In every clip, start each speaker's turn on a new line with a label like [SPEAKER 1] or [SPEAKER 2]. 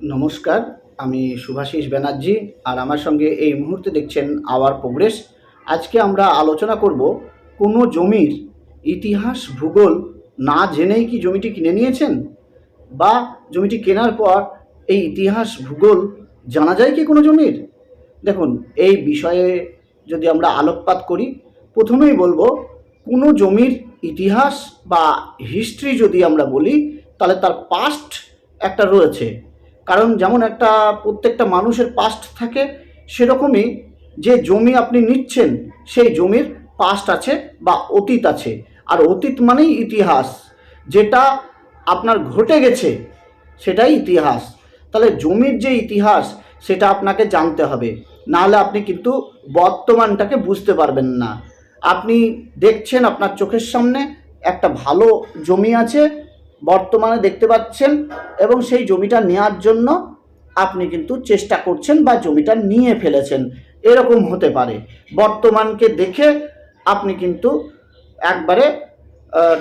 [SPEAKER 1] নমস্কার, আমি শুভাশিস ব্যানার্জি আর আমার সঙ্গে এই মুহূর্তে দেখছেন আওয়ার প্রোগ্রেস। আজকে আমরা আলোচনা করব, কোনো জমির ইতিহাস, ভূগোল না জেনেই কি জমিটি কিনে নিয়েছেন? বা জমিটি কেনার পর এই ইতিহাস, ভূগোল জানা যায় কি কোনো জমির? দেখুন, এই বিষয়ে যদি আমরা আলোকপাত করি, প্রথমেই বলব, কোনো জমির ইতিহাস বা হিস্ট্রি যদি আমরা বলি, তাহলে তার পাস্ট একটা রয়েছে। কারণ যেমন একটা প্রত্যেকটা মানুষের পাস্ট থাকে, সেরকমই যে জমি আপনি নিচ্ছেন, সেই জমির পাস্ট আছে বা অতীত আছে। আর অতীত মানেই ইতিহাস। যেটা আপনার ঘটে গেছে, সেটাই ইতিহাস। তাহলে জমির যে ইতিহাস, সেটা আপনাকে জানতে হবে। নাহলে আপনি কিন্তু বর্তমানটাকে বুঝতে পারবেন না। আপনি দেখছেন আপনার চোখের সামনে একটা ভালো জমি আছে বর্তমানে দেখতে পাচ্ছেন এবং সেই জমিটা নেওয়ার জন্য আপনি কিন্তু চেষ্টা করছেন বা জমিটা নিয়ে ফেলেছেন। এরকম হতে পারে। বর্তমানকে দেখে আপনি কিন্তু একবারে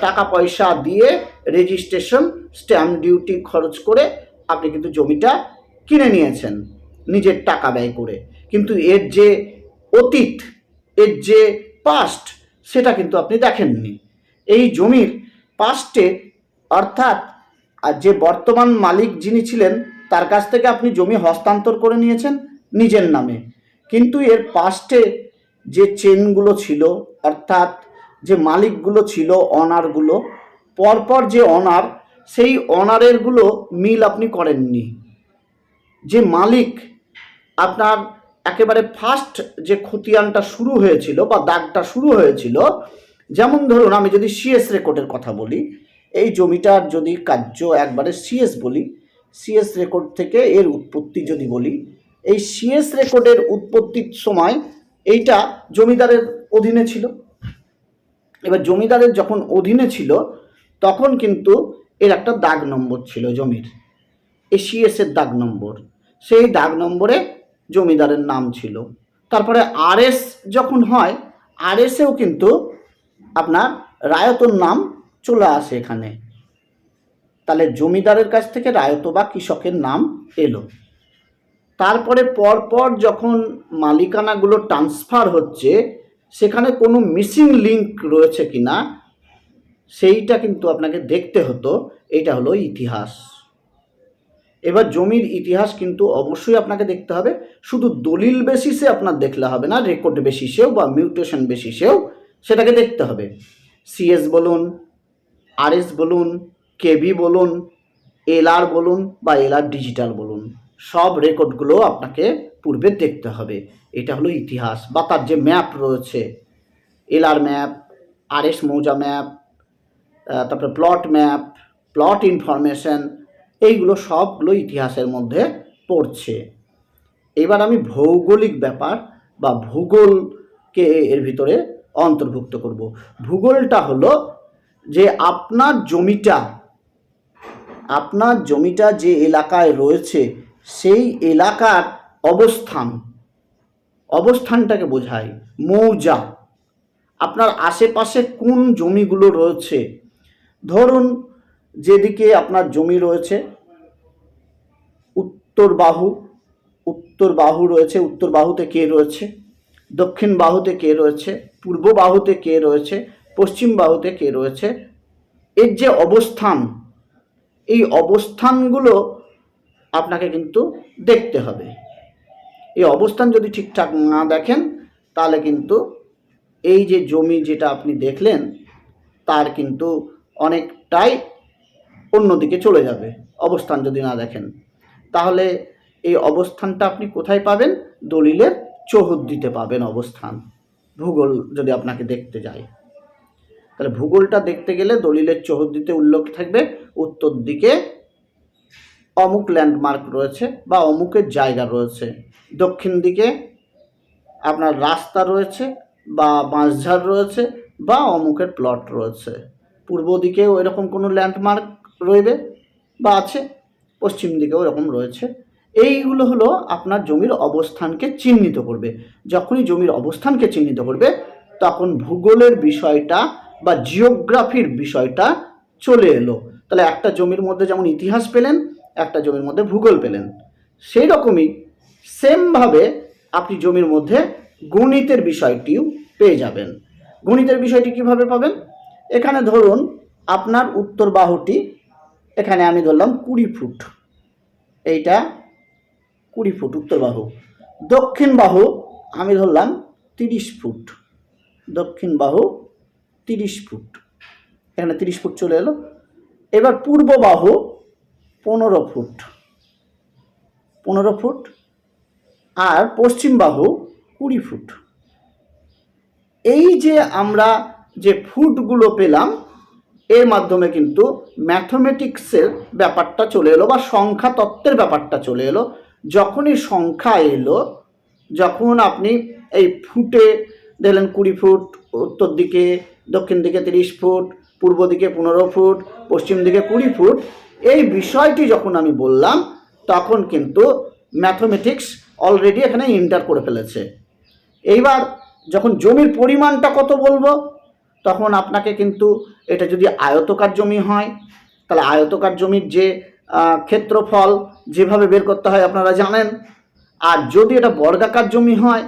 [SPEAKER 1] টাকা পয়সা দিয়ে রেজিস্ট্রেশন, স্ট্যাম্প ডিউটি খরচ করে আপনি কিন্তু জমিটা কিনে নিয়েছেন, নিজের টাকা ব্যয় করে। কিন্তু এর যে অতীত, এর যে পাস্ট সেটা কিন্তু আপনি দেখেননি। এই জমির পাস্টে অর্থাৎ, আর যে বর্তমান মালিক যিনি ছিলেন, তার কাছ থেকে আপনি জমি হস্তান্তর করে নিয়েছেন নিজের নামে। কিন্তু এর পাস্টে যে চেনগুলো ছিল, অর্থাৎ যে মালিকগুলো ছিল অনারগুলো পরপর যে অনার সেই অনারেরগুলো মিল আপনি করেননি। যে মালিক আপনার একেবারে ফার্স্ট যে খতিয়ানটা শুরু হয়েছিল বা দাগটা শুরু হয়েছিল, যেমন ধরুন আমি যদি সিএস রেকর্ডের কথা বলি এই জমিটার যদি কার্য একবারে সিএস বলি সিএস রেকর্ড থেকে এর উৎপত্তি যদি বলি, এই সিএস রেকর্ডের উৎপত্তির সময় এইটা জমিদারের অধীনে ছিল। এবার জমিদারের যখন অধীনে ছিল, তখন কিন্তু এর একটা দাগ নম্বর ছিল জমির। এই সিএসের দাগ নম্বর। সেই দাগ নম্বরে জমিদারের নাম ছিল। তারপরে আরএস যখন হয় আরএসেও কিন্তু আপনার রায়তর নাম চলে আসে এখানে। তাহলে জমিদারের কাছ থেকে রায়ত বা কৃষকের নাম এলো। তারপরে পরপর যখন মালিকানাগুলো ট্রান্সফার হচ্ছে, সেখানে কোনো মিসিং লিঙ্ক রয়েছে কি না সেইটা কিন্তু আপনাকে দেখতে হতো। এটা হলো ইতিহাস। এবার জমির ইতিহাস কিন্তু অবশ্যই আপনাকে দেখতে হবে। শুধু দলিল বেসিসে আপনার দেখলে হবে না রেকর্ড বেসিসেও বা মিউটেশন বেসিসেও সেটাকে দেখতে হবে। সিএস বলুন আরএস বলুন, কেবি বলুন, এলআর বলুন বা এলআর ডিজিটাল বলুন, সব রেকর্ডগুলো আপনাকে পূর্বে দেখতে হবে। এটা হলো ইতিহাস বা তার যে ম্যাপ রয়েছে, এলআর ম্যাপ, আরএস মৌজা ম্যাপ তারপরে প্লট ম্যাপ, প্লট ইনফরমেশন, এইগুলো সবগুলো ইতিহাসের মধ্যে পড়ছে। এবার আমি ভৌগোলিক ব্যাপার বা ভূগোলকে এর ভিতরে অন্তর্ভুক্ত করব। ভূগোলটা হলো যে আপনার জমিটা আপনার জমিটা যে এলাকায় রয়েছে, সেই এলাকার অবস্থান, অবস্থানটাকে বোঝায় মৌজা। আপনার আশেপাশে কোন জমিগুলো রয়েছে? ধরুন যেদিকে আপনার জমি রয়েছে, উত্তর বাহু উত্তর বাহু রয়েছে, উত্তর বাহুতে কে রয়েছে, দক্ষিণ বাহুতে কে রয়েছে, পূর্ব বাহুতে কে রয়েছে পশ্চিম বাহুতে কে রয়েছে? এর যে অবস্থান, এই অবস্থানগুলো আপনাকে কিন্তু দেখতে হবে। এই অবস্থান যদি ঠিকঠাক না দেখেন, তাহলে কিন্তু এই যে জমি যেটা আপনি দেখলেন, তার কিন্তু অনেকটাই অন্যদিকে চলে যাবে, অবস্থান যদি না দেখেন। তাহলে এই অবস্থানটা আপনি কোথায় পাবেন? দলিলের চৌহদ্দিতে পাবেন অবস্থান, ভূগোল যদি আপনাকে দেখতে যায়। তাহলে ভূগোলটা দেখতে গেলে দলিলের চৌহদ্দিতে উল্লেখ থাকবে। উত্তর দিকে অমুক ল্যান্ডমার্ক রয়েছে বা অমুকের জায়গা রয়েছে। দক্ষিণ দিকে আপনার রাস্তা রয়েছে বা বাঁশঝাড় রয়েছে বা অমুকের প্লট রয়েছে। পূর্ব দিকেও এরকম কোনো ল্যান্ডমার্ক রইবে বা আছে, পশ্চিম দিকেও এরকম রয়েছে। এইগুলো হলো আপনার জমির অবস্থানকে চিহ্নিত করবে। যখনই জমির অবস্থানকে চিহ্নিত করবে, তখন ভূগোলের বিষয়টা বা জিওগ্রাফির বিষয়টা চলে এলো। তাহলে একটা জমির মধ্যে যেমন ইতিহাস পেলেন, একটা জমির মধ্যে ভূগোল পেলেন। সেই রকমই সেমভাবে আপনি জমির মধ্যে গণিতের বিষয়টিও পেয়ে যাবেন। গণিতের বিষয়টি কীভাবে পাবেন? এখানে ধরুন আপনার উত্তর বাহুটি, এখানে আমি ধরলাম কুড়ি ফুট। এইটা কুড়ি ফুট উত্তর বাহু। দক্ষিণ বাহু আমি ধরলাম তিরিশ ফুট। দক্ষিণ বাহু তিরিশ ফুট। এখানে তিরিশ ফুট চলে এলো। এবার পূর্ব বাহু পনেরো ফুট। পনেরো ফুট আর পশ্চিম বাহু কুড়ি ফুট। এই যে আমরা যে ফুটগুলো পেলাম, এর মাধ্যমে কিন্তু ম্যাথমেটিক্সের ব্যাপারটা চলে এলো বা সংখ্যা তত্ত্বের ব্যাপারটা চলে এলো। যখনই সংখ্যা এলো, যখন আপনি এই ফুটে দিলেন কুড়ি ফুট, উত্তর দিকে দক্ষিণ দিকে তিরিশ ফুট, পূর্ব দিকে পনেরো ফুট, পশ্চিম দিকে কুড়ি ফুট, এই বিষয়টি যখন আমি বললাম, তখন কিন্তু ম্যাথমেটিক্স অলরেডি এখানে ইন্টার করে ফেলেছে। এইবার যখন জমির পরিমাণটা কত বলব, তখন আপনাকে কিন্তু এটা যদি আয়তকার জমি হয়, তাহলে আয়তকার জমির যে ক্ষেত্রফল যেভাবে বের করতে হয় আপনারা জানেন, আর যদি এটা বর্গাকার জমি হয়,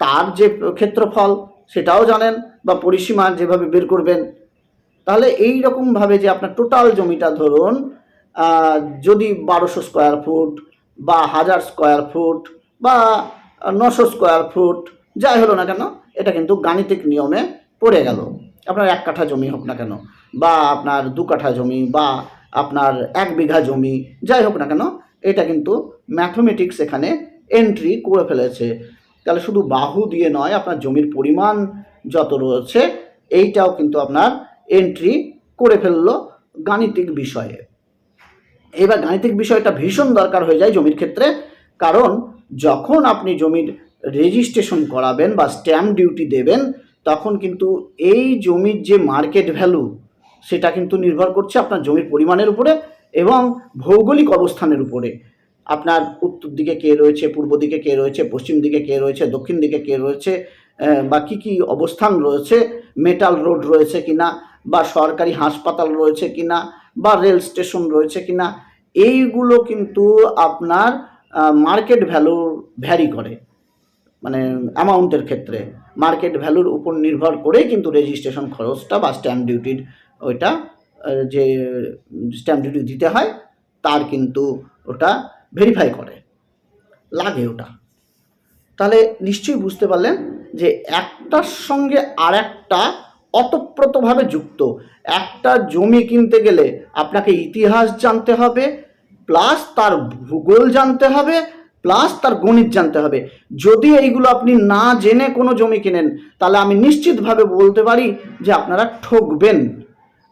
[SPEAKER 1] তার যে ক্ষেত্রফল সেটাও জানেন বা পরিসীমা যেভাবে বের করবেন। তাহলে এই রকমভাবে যে আপনার টোটাল জমিটা ধরুন যদি বারোশো স্কোয়ার ফুট বা হাজার স্কোয়ার ফুট বা নশো স্কোয়ার ফুট যাই হলো না কেন, এটা কিন্তু গাণিতিক নিয়মে পড়ে গেল। আপনার এক কাঠা জমি হোক না কেন, বা আপনার দু কাঠা জমি, বা আপনার এক বিঘা জমি, যাই হোক না কেন, এটা কিন্তু ম্যাথমেটিক্স এখানে এন্ট্রি করে ফেলেছে। তাহলে শুধু বাহু দিয়ে নয়, আপনার জমির পরিমাণ যত রয়েছে, এইটাও কিন্তু আপনার এন্ট্রি করে ফেলল গাণিতিক বিষয়ে। এবার গাণিতিক বিষয়টা ভীষণ দরকার হয়ে যায় জমির ক্ষেত্রে, কারণ যখন আপনি জমির রেজিস্ট্রেশন করাবেন বা স্ট্যাম্প ডিউটি দেবেন, তখন কিন্তু এই জমির যে মার্কেট ভ্যালু সেটা কিন্তু নির্ভর করছে আপনার জমির পরিমাণের উপরে এবং ভৌগোলিক অবস্থানের উপরে। আপনার উত্তর দিকে কে রয়েছে, পূর্ব দিকে কে রয়েছে, পশ্চিম দিকে কে রয়েছে, দক্ষিণ দিকে কে রয়েছে বা কী কী অবস্থান রয়েছে, মেটাল রোড রয়েছে কিনা, বা সরকারি হাসপাতাল রয়েছে কিনা, বা রেল স্টেশন রয়েছে কি না এইগুলো কিন্তু আপনার মার্কেট ভ্যালু ভ্যারি করে। মানে অ্যামাউন্টের ক্ষেত্রে। মার্কেট ভ্যালুর উপর নির্ভর করেই কিন্তু রেজিস্ট্রেশন খরচটা বা স্ট্যাম্প ডিউটির ওইটা যে, স্ট্যাম্প ডিউটি দিতে হয়, তার কিন্তু ওটা ভেরিফাই করে। লাগে ওটা। তাহলে নিশ্চয়ই বুঝতে পারলেন যে একটার সঙ্গে আর একটা অতপ্রতভাবে যুক্ত। একটা জমি কিনতে গেলে আপনাকে ইতিহাস জানতে হবে প্লাস তার ভূগোল জানতে হবে প্লাস তার গণিত জানতে হবে। যদি এইগুলো আপনি না জেনে কোনো জমি কেনেন, তাহলে আমি নিশ্চিতভাবে বলতে পারি যে আপনারা ঠকবেন।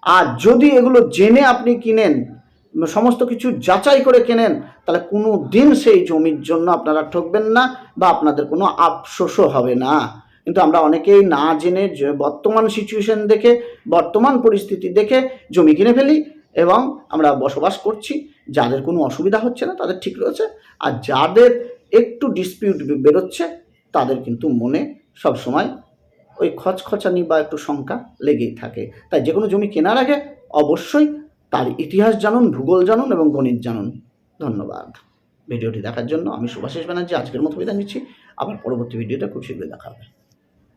[SPEAKER 1] আর যদি এগুলো জেনে আপনি কিনেন সমস্ত কিছু যাচাই করে কেনেন, তাহলে কোনো দিন সেই জমির জন্য আপনারা ঠকবেন না বা আপনাদের কোনো আফসোসও হবে না। কিন্তু আমরা অনেকেই না জেনে বর্তমান সিচুয়েশন দেখে, বর্তমান পরিস্থিতি দেখে জমি কিনে ফেলি এবং আমরা বসবাস করছি। যাদের কোনো অসুবিধা হচ্ছে না, তাদের ঠিক রয়েছে। আর যাদের একটু ডিসপিউট বেরোচ্ছে, তাদের কিন্তু মনে সবসময় ওই খচখচানি বা একটু শঙ্কা লেগেই থাকে। তাই যে কোনো জমি কেনার আগে অবশ্যই তার ইতিহাস জানুন, ভূগোল জানুন এবং গণিত জানুন। ধন্যবাদ। ভিডিওটি দেখার জন্য আমি সুভাষিস ব্যানার্জি আজকের মতো বিদায় নিচ্ছি। আবার পরবর্তী ভিডিওটা খুব শীঘ্রই দেখা হবে।